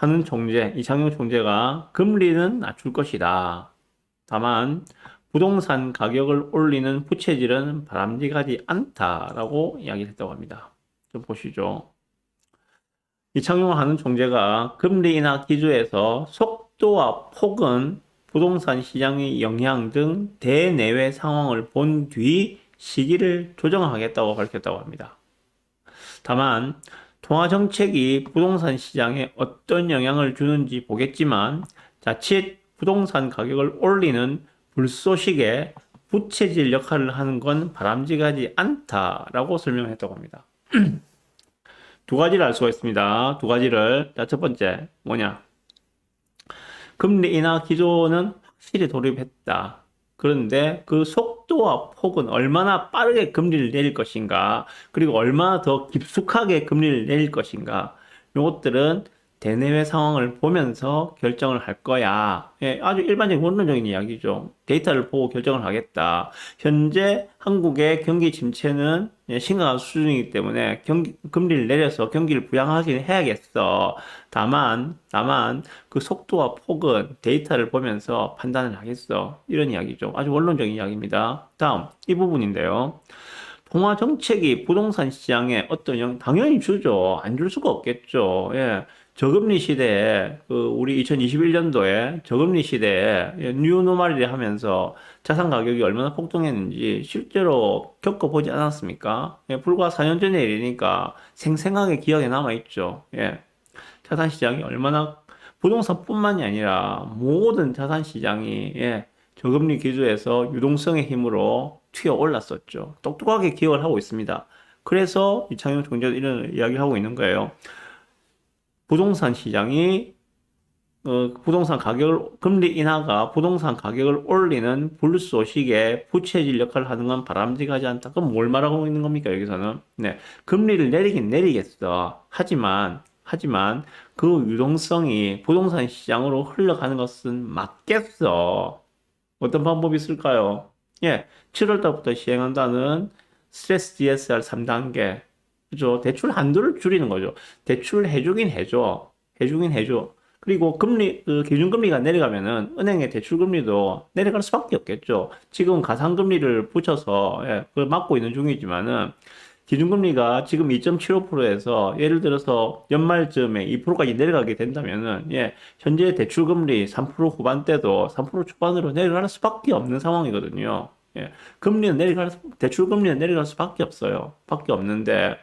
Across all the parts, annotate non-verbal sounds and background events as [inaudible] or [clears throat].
하는 총재, 이창용 총재가 금리는 낮출 것이다. 다만 부동산 가격을 올리는 부채질은 바람직하지 않다라고 이야기를 했다고 합니다. 좀 보시죠. 이창용 하는 총재가 금리 인하 기조에서 속도와 폭은 부동산 시장의 영향 등 대내외 상황을 본 뒤 시기를 조정하겠다고 밝혔다고 합니다. 다만 통화 정책이 부동산 시장에 어떤 영향을 주는지 보겠지만 자칫 부동산 가격을 올리는 불쏘시개 부채질 역할을 하는 건 바람직하지 않다라고 설명했다고 합니다. [clears throat] 두 가지를 알 수가 있습니다. 두 가지를. 자, 첫 번째, 뭐냐. 금리 인하 기조는 확실히 돌입했다. 그런데 그 속 도와 폭은 얼마나 빠르게 금리를 내릴 것인가, 그리고 얼마나 더 깊숙하게 금리를 내릴 것인가, 요것들은 대내외 상황을 보면서 결정을 할 거야. 예, 아주 일반적인 원론적인 이야기죠. 데이터를 보고 결정을 하겠다. 현재 한국의 경기 침체는 예, 심각한 수준이기 때문에 경기, 금리를 내려서 경기를 부양하긴 해야겠어. 다만, 다만 그 속도와 폭은 데이터를 보면서 판단을 하겠어. 이런 이야기죠. 아주 원론적인 이야기입니다. 다음, 이 부분인데요. 통화 정책이 부동산 시장에 어떤 영, 당연히 주죠. 안 줄 수가 없겠죠. 예. 저금리 시대에, 그, 우리 2021년도에 저금리 시대에 뉴노멀이 하면서 자산 가격이 얼마나 폭등했는지 실제로 겪어보지 않았습니까? 예, 불과 4년 전의 일이니까 생생하게 기억에 남아 있죠. 예. 자산 시장이 얼마나 부동산뿐만이 아니라 모든 자산 시장이 예, 저금리 기조에서 유동성의 힘으로 튀어 올랐었죠. 똑똑하게 기억을 하고 있습니다. 그래서 이창용 총재도 이런 이야기를 하고 있는 거예요. 부동산 시장이 어, 부동산 가격을 금리 인하가 부동산 가격을 올리는 불쏘시개 부채질 역할을 하는 건 바람직하지 않다. 그럼 뭘 말하고 있는 겁니까 여기서는? 네, 금리를 내리긴 내리겠어. 하지만 하지만 그 유동성이 부동산 시장으로 흘러가는 것은 맞겠어. 어떤 방법이 있을까요? 예, 7월 달부터 시행한다는 스트레스 DSR 3단계. 그죠? 대출 한도를 줄이는 거죠. 대출 해주긴 해줘. 해주긴 해줘. 그리고 금리, 그 기준금리가 내려가면은 은행의 대출금리도 내려갈 수밖에 없겠죠. 지금 가상금리를 붙여서, 예, 그걸 막고 있는 중이지만은, 기준금리가 지금 2.75%에서 예를 들어서 연말쯤에 2%까지 내려가게 된다면은, 예, 현재 대출금리 3% 후반대도 3% 초반으로 내려갈 수밖에 없는 상황이거든요. 예, 금리는 내려갈, 수- 대출 금리는 내려갈 수밖에 없어요. 밖에 없는데,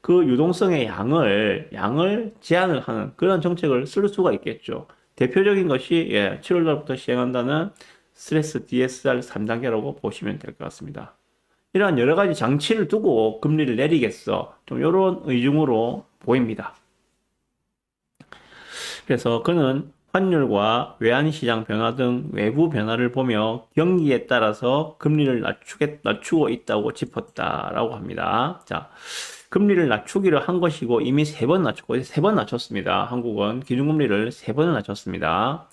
그 유동성의 양을, 양을 제한을 하는 그런 정책을 쓸 수가 있겠죠. 대표적인 것이, 예, 7월 달부터 시행한다는 스트레스 DSR 3단계라고 보시면 될 것 같습니다. 이러한 여러 가지 장치를 두고 금리를 내리겠어. 좀 이런 의중으로 보입니다. 그래서 그는 환율과 외환시장 변화 등 외부 변화를 보며 경기에 따라서 금리를 낮추겠, 낮추고 있다고 짚었다라고 합니다. 자, 금리를 낮추기로 한 것이고 이미 세 번 낮췄고 세 번 낮췄습니다. 한국은 기준금리를 세 번을 낮췄습니다.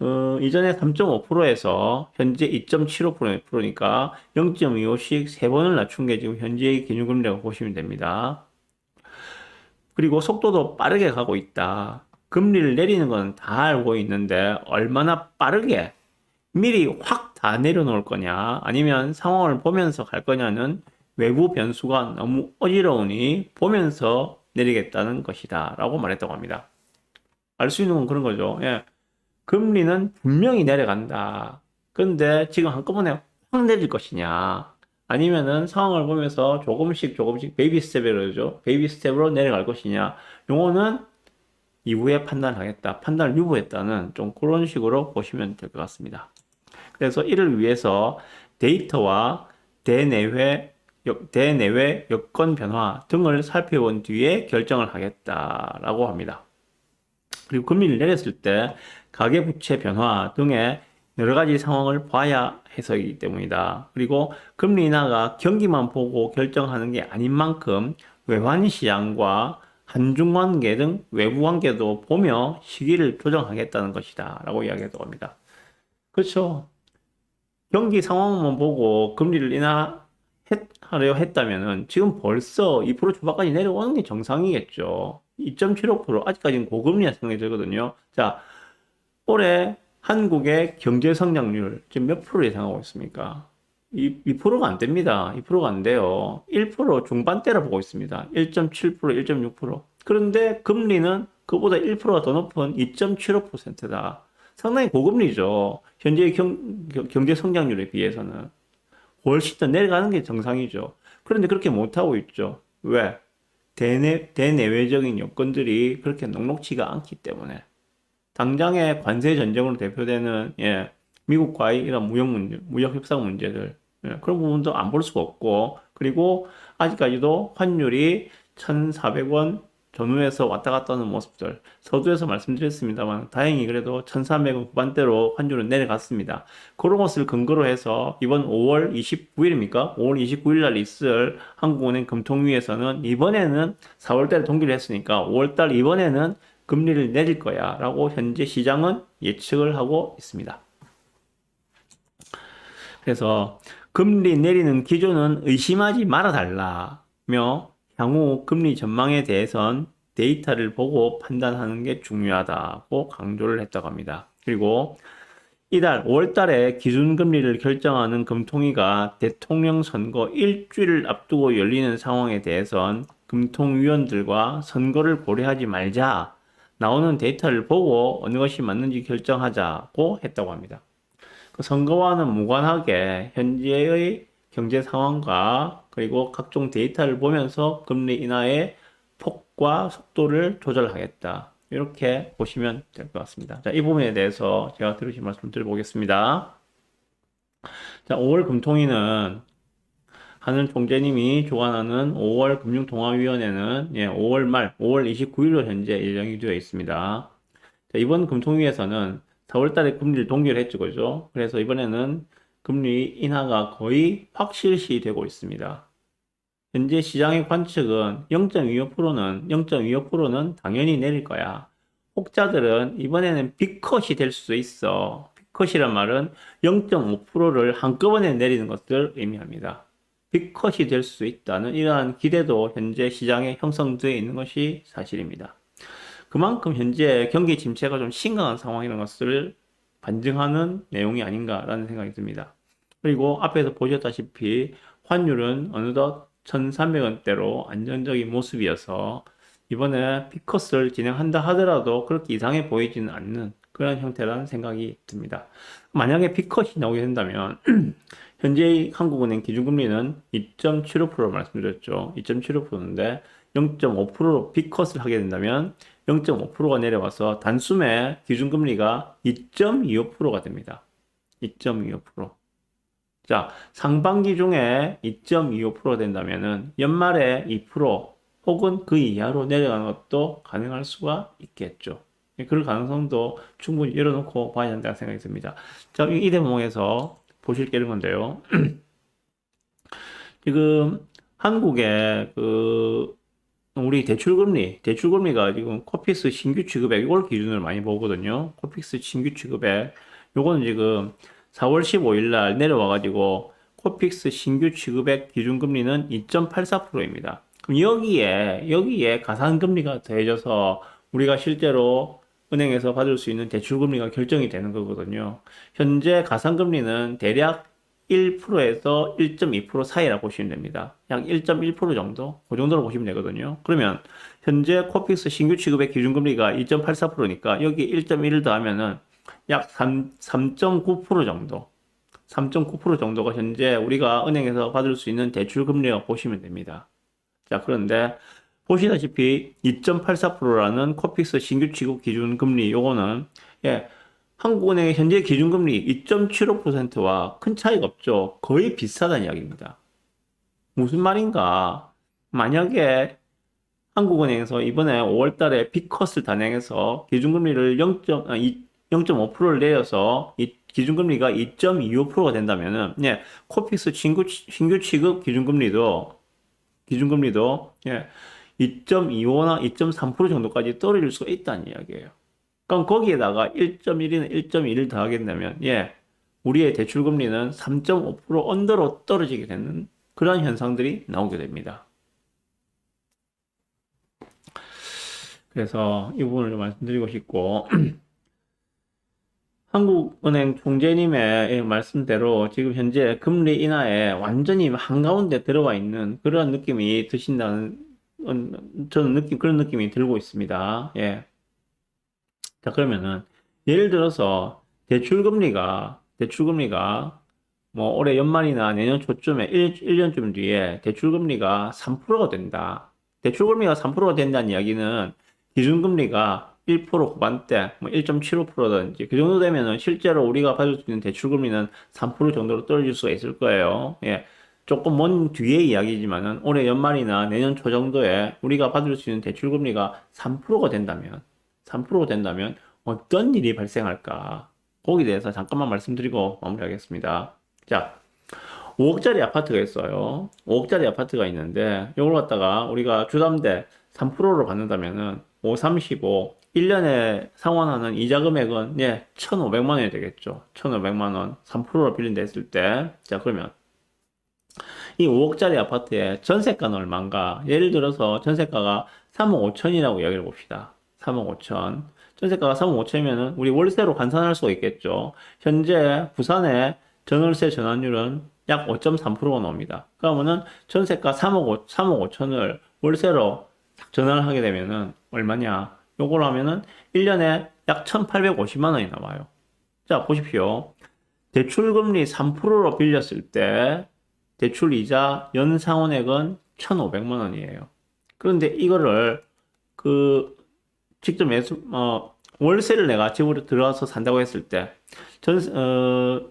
어, 이전에 3.5%에서 현재 2.75%니까 0.25씩 세 번을 낮춘 게 지금 현재의 기준금리라고 보시면 됩니다. 그리고 속도도 빠르게 가고 있다. 금리를 내리는 건 다 알고 있는데 얼마나 빠르게 미리 확 다 내려놓을 거냐 아니면 상황을 보면서 갈 거냐는 외부 변수가 너무 어지러우니 보면서 내리겠다는 것이다 라고 말했다고 합니다. 알 수 있는 건 그런 거죠. 예. 금리는 분명히 내려간다. 근데 지금 한꺼번에 확 내릴 것이냐 아니면은 상황을 보면서 조금씩 조금씩 베이비 스텝으로 죠. 베이비 스텝으로 내려갈 것이냐. 요거는 이후에 판단하겠다. 판단을 유보했다는 좀 그런 식으로 보시면 될 것 같습니다. 그래서 이를 위해서 데이터와 대내외 여- 대내외 여건 변화 등을 살펴본 뒤에 결정을 하겠다라고 합니다. 그리고 금리를 내렸을 때 가계부채 변화 등의 여러 가지 상황을 봐야 해서이기 때문이다. 그리고 금리 인하가 경기만 보고 결정하는 게 아닌 만큼 외환 시장과 한중 관계 등 외부 관계도 보며 시기를 조정하겠다는 것이다. 라고 이야기하고 합니다. 그렇죠. 경기 상황만 보고 금리를 인하하려 했다면은 지금 벌써 2% 초반까지 내려오는 게 정상이겠죠. 2.75% 아직까지는 고금리가 생각이 들거든요. 자, 올해 한국의 경제 성장률 지금 몇 프로 예상하고 있습니까? 2, 2%가 안 됩니다. 2%가 안 돼요. 1% 중반대라 보고 있습니다. 1.7%, 1.6%. 그런데 금리는 그보다 1%가 더 높은 2.75%다. 상당히 고금리죠. 현재 경, 경- 경제 성장률에 비해서는. 훨씬 더 내려가는 게 정상이죠. 그런데 그렇게 못하고 있죠. 왜? 대내, 대내외적인 여건들이 그렇게 녹록치가 않기 때문에. 당장의 관세 전쟁으로 대표되는, 예, 미국과의 이런 무역 문제, 무역 협상 문제들, 예, 그런 부분도 안 볼 수가 없고, 그리고 아직까지도 환율이 1,400원 전후에서 왔다 갔다 하는 모습들, 서두에서 말씀드렸습니다만, 다행히 그래도 1,300원 후반대로 환율은 내려갔습니다. 그런 것을 근거로 해서 이번 5월 29일입니까? 5월 29일 날 있을 한국은행 금통위에서는 이번에는 4월 달에 동기를 했으니까 5월 달 이번에는 금리를 내릴 거야 라고 현재 시장은 예측을 하고 있습니다. 그래서 금리 내리는 기준은 의심하지 말아 달라며 향후 금리 전망에 대해선 데이터를 보고 판단하는 게 중요하다고 강조를 했다고 합니다. 그리고 이달 5월 달에 기준금리를 결정하는 금통위가 대통령 선거 일주일을 앞두고 열리는 상황에 대해선 금통위원들과 선거를 고려하지 말자. 나오는 데이터를 보고 어느 것이 맞는지 결정하자고 했다고 합니다. 그 선거와는 무관하게 현재의 경제 상황과 그리고 각종 데이터를 보면서 금리 인하의 폭과 속도를 조절하겠다. 이렇게 보시면 될 것 같습니다. 자, 이 부분에 대해서 제가 들으신 말씀 드려보겠습니다. 자, 5월 금통위는 하는 총재님이 주관하는 5월 금융통화위원회는 예, 5월 말, 5월 29일로 현재 예정이 되어 있습니다. 자, 이번 금통위에서는 4월 달에 금리를 동결 했죠, 그죠? 그래서 이번에는 금리 인하가 거의 확실시 되고 있습니다. 현재 시장의 관측은 0.25%는 0.25%는 당연히 내릴 거야. 혹자들은 이번에는 빅컷이 될 수도 있어. 빅컷이란 말은 0.5%를 한꺼번에 내리는 것을 의미합니다. 빅컷이 될 수 있다는 이러한 기대도 현재 시장에 형성되어 있는 것이 사실입니다. 그만큼 현재 경기 침체가 좀 심각한 상황이라는 것을 반증하는 내용이 아닌가라는 생각이 듭니다. 그리고 앞에서 보셨다시피 환율은 어느덧 1,300원대로 안정적인 모습이어서 이번에 피컷을 진행한다 하더라도 그렇게 이상해 보이지는 않는 그런 형태라는 생각이 듭니다. 만약에 피컷이 나오게 된다면 [clears throat] 현재 한국은행 기준금리는 2.75% 말씀드렸죠. 2.75%인데 0.5% 피컷을 하게 된다면 0.5%가 내려와서 단숨에 기준금리가 2.25%가 됩니다. 2.25%. 자, 상반기 중에 2.25% 된다면은 연말에 2% 혹은 그 이하로 내려가는 것도 가능할 수가 있겠죠. 그럴 가능성도 충분히 열어놓고 봐야 한다는 생각이 듭니다. 자, 이- 이 대목에서 보실 게 이런 건데요. [clears throat] 지금 한국의 그 우리 대출금리, 대출금리가 지금 코픽스 신규 취급액 이걸 기준으로 많이 보거든요. 코픽스 신규 취급액 요거는 지금 4월 15일 날 내려와 가지고 코픽스 신규 취급액 기준금리는 2.84%입니다. 그럼 여기에 여기에 가산금리가 더해져서 우리가 실제로 은행에서 받을 수 있는 대출금리가 결정이 되는 거거든요. 현재 가산금리는 대략 1%에서 1.2% 사이라고 보시면 됩니다. 약 1.1% 정도? 그 정도로 보시면 되거든요. 그러면 현재 코픽스 신규 취급의 기준금리가 2.84%니까 여기 1.1을 더하면은 약 3, 3.9% 정도. 3.9% 정도가 현재 우리가 은행에서 받을 수 있는 대출 금리라고 보시면 됩니다. 자, 그런데 보시다시피 2.84%라는 코픽스 신규 취급 기준 금리 요거는 예, 한국은행의 현재 기준 금리 2.75%와 큰 차이가 없죠. 거의 비슷하다는 이야기입니다. 무슨 말인가? 만약에 한국은행에서 이번에 5월 달에 B컷을 단행해서 기준금리를 0. 0.5%를 내려서 이 기준금리가 2.25%가 된다면은, 예, 코픽스 신규, 신규 취급 기준금리도, 기준금리도, 예, 2.25나 2.3% 정도까지 떨어질 수가 있다는 이야기예요. 그럼 거기에다가 1.1이나 1.1을 더하게 된다면, 예, 우리의 대출 금리는 3.5% 언더로 떨어지게 되는 그런 현상들이 나오게 됩니다. 그래서 이 부분을 좀 말씀드리고 싶고, [clears throat] 한국은행 총재님의 말씀대로 지금 현재 금리 인하에 완전히 한가운데 들어와 있는 그런 느낌이 드신다는, 음, 저는 느낌, 그런 느낌이 들고 있습니다. 예. 자, 그러면은, 예를 들어서, 대출금리가, 대출금리가, 뭐, 올해 연말이나 내년 초쯤에 1, 1년쯤 뒤에 대출금리가 3%가 된다. 대출금리가 3%가 된다는 이야기는 기준금리가 1% 후반대, 뭐 1.75%든지 그 정도 되면은 실제로 우리가 받을 수 있는 대출금리는 3% 정도로 떨어질 수가 있을 거예요. 예. 조금 먼 뒤의 이야기지만은 올해 연말이나 내년 초 정도에 우리가 받을 수 있는 대출 금리가 3%가 된다면, 3%가 된다면 어떤 일이 발생할까? 거기에 대해서 잠깐만 말씀드리고 마무리하겠습니다. 자, 5억짜리 아파트가 있어요. 5억짜리 아파트가 있는데, 이걸 갖다가 우리가 주담대 3%로 받는다면은, 5, 35, 1년에 상환하는 이자 금액은, 예, 1,500만 원이 되겠죠. 1,500만 원. 3%로 빌린다 했을 때. 자, 그러면, 이 5억짜리 아파트의 전세가는 얼마인가? 예를 들어서 전세가가 3억 5천이라고 이야기를 봅시다. 3억 5천. 전세가가 3억 5천이면은 우리 월세로 환산할 수가 있겠죠. 현재 부산의 전월세 전환율은 약 5.3%가 나옵니다. 그러면은 전세가 3억 5, 3억 5천을 월세로 전환을 하게 되면은 얼마냐? 요걸 하면은 1년에 약 1,850만 원이 나와요. 자, 보십시오. 대출금리 3%로 빌렸을 때 대출 이자 연상환액은 1,500만 원이에요. 그런데 이거를 그 직접 매수 어 월세를 내가 집으로 들어와서 산다고 했을 때 전 어,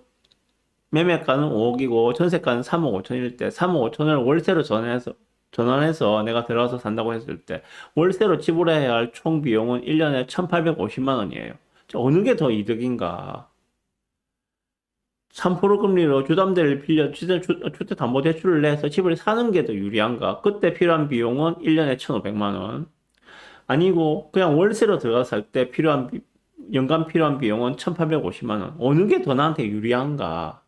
매매가는 5억이고 전세가는 3억 5천일 때 3억 5천을 월세로 전환해서 전환해서 내가 들어와서 산다고 했을 때 월세로 지불해야 할 총 비용은 1년에 1,850만 원이에요. 자, 어느 게 더 이득인가? 3% 금리로 주담대를 빌려 주택, 주택담보대출을 내서 집을 사는 게 더 유리한가? 그때 필요한 비용은 1년에 1,500만 원. 아니고 그냥 월세로 살때 필요한 비- 연간 필요한 비용은 1,850만 원. 어느 게 더 나한테 유리한가?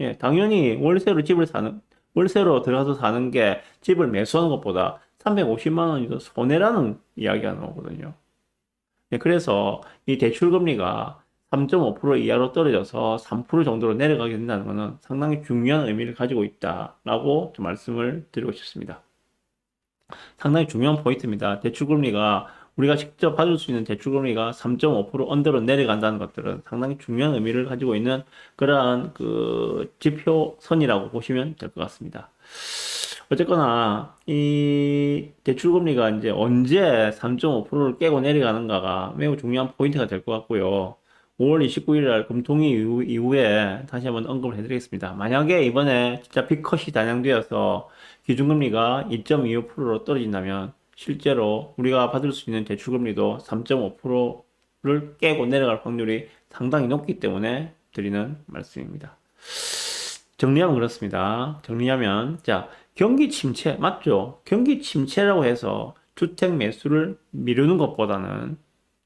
예, 당연히 월세로 집을 사는 월세로 들어가서 사는 게 집을 매수하는 것보다 350만 원이 더 손해라는 이야기가 나오거든요. 예, 그래서 이 대출 금리가 3.5% 이하로 떨어져서 3% 정도로 내려가게 된다는 것은 상당히 중요한 의미를 가지고 있다라고 좀 말씀을 드리고 싶습니다. 상당히 중요한 포인트입니다. 대출금리가 우리가 직접 받을 수 있는 대출금리가 3.5% 언더로 내려간다는 것들은 상당히 중요한 의미를 가지고 있는 그러한 그 지표선이라고 보시면 될 것 같습니다. 어쨌거나 이 대출금리가 이제 언제 3.5%를 깨고 내려가는가가 매우 중요한 포인트가 될 것 같고요. 5월 29일 날 금통위 이후, 이후 에 다시 한번 언급을 해드리겠습니다. 만약에 이번에 진짜 빅컷이 단행되어서 기준금리가 2.25%로 떨어진다면 실제로 우리가 받을 수 있는 대출금리도 3.5%를 깨고 내려갈 확률이 상당히 높기 때문에 드리는 말씀입니다. 정리하면 그렇습니다. 정리하면 자 경기 침체 맞죠? 경기 침체라고 해서 주택 매수를 미루는 것보다는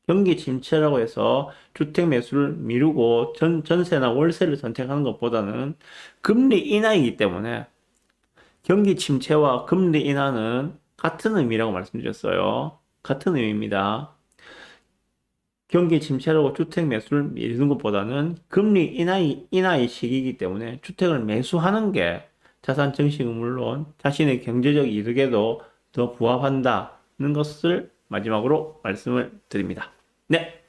경기 침체라고 해서 주택 매수를 미루고 전, 전세나 월세를 선택하는 것보다는 금리 인하이기 때문에 경기 침체와 금리 인하는 같은 의미라고 말씀드렸어요. 같은 의미입니다. 경기 침체라고 주택 매수를 미루는 것보다는 금리 인하의, 인하의 시기이기 때문에 주택을 매수하는 게 자산 증식은 물론 자신의 경제적 이득에도 더 부합한다는 것을 마지막으로 말씀을 드립니다. 네.